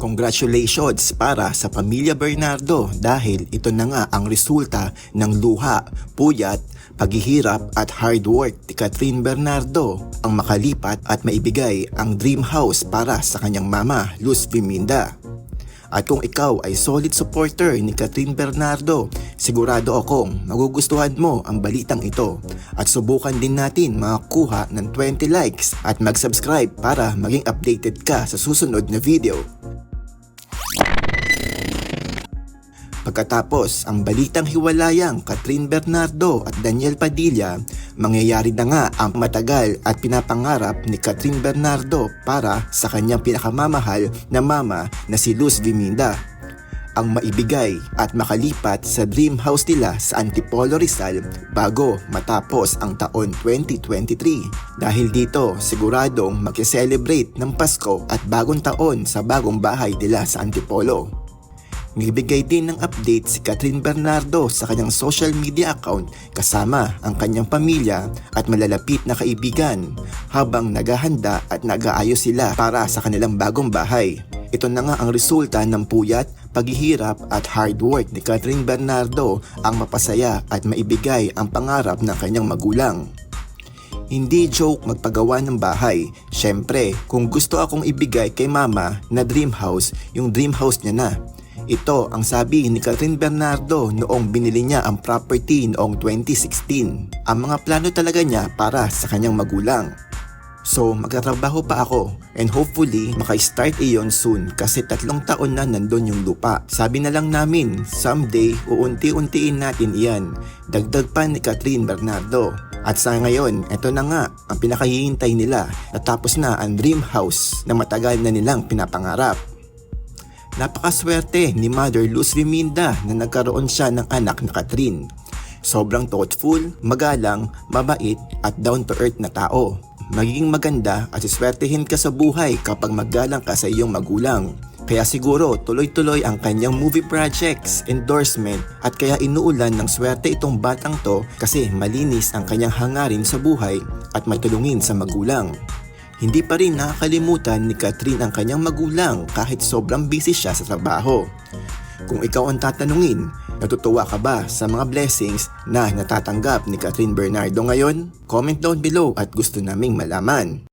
Congratulations para sa pamilya Bernardo dahil ito na nga ang resulta ng luha, puyat, paghihirap at hard work ni Catherine Bernardo ang makalipat at maibigay ang dream house para sa kanyang mama, Luz Biminda. At kung ikaw ay solid supporter ni Catherine Bernardo, sigurado akong magugustuhan mo ang balitang ito. At subukan din natin makakuha ng 20 likes at mag-subscribe para maging updated ka sa susunod na video. Pagkatapos ang balitang hiwalayang Catherine Bernardo at Daniel Padilla, mangyayari na nga ang matagal at pinapangarap ni Catherine Bernardo para sa kanyang pinakamamahal na mama na si Luz Viminda. Ang maibigay at makalipat sa dream house nila sa Antipolo Rizal bago matapos ang taon 2023. Dahil dito siguradong mag-celebrate ng Pasko at bagong taon sa bagong bahay nila sa Antipolo. Nagbigay din ng update si Catherine Bernardo sa kanyang social media account kasama ang kanyang pamilya at malalapit na kaibigan habang naghahanda at nag-aayos sila para sa kanilang bagong bahay. Ito na nga ang resulta ng puyat, paghihirap at hard work ni Catherine Bernardo ang mapasaya at maibigay ang pangarap ng kanyang magulang. Hindi joke magpagawa ng bahay. Siyempre, kung gusto akong ibigay kay mama na dream house, yung dream house niya na. Ito ang sabi ni Catherine Bernardo noong binili niya ang property noong 2016. Ang mga plano talaga niya para sa kanyang magulang. So magtatrabaho pa ako and hopefully maka-start iyon soon kasi tatlong taon na nandun yung lupa. Sabi na lang namin, someday uunti-untiin natin iyan. Dagdag pa ni Catherine Bernardo. At sa ngayon, eto na nga ang pinakahihintay nila. Natapos na ang dream house na matagal na nilang pinapangarap. Napakaswerte ni Mother Luz Viminda na nagkaroon siya ng anak na Catherine. Sobrang thoughtful, magalang, mabait at down to earth na tao. Magiging maganda at siswertehin ka sa buhay kapag magalang ka sa iyong magulang. Kaya siguro tuloy-tuloy ang kanyang movie projects, endorsement at kaya inuulan ng swerte itong batang to kasi malinis ang kanyang hangarin sa buhay at matulungin sa magulang. Hindi pa rin nakakalimutan ni Catherine ang kanyang magulang kahit sobrang busy siya sa trabaho. Kung ikaw ang tatanungin, natutuwa ka ba sa mga blessings na natatanggap ni Catherine Bernardo ngayon? Comment down below at gusto naming malaman.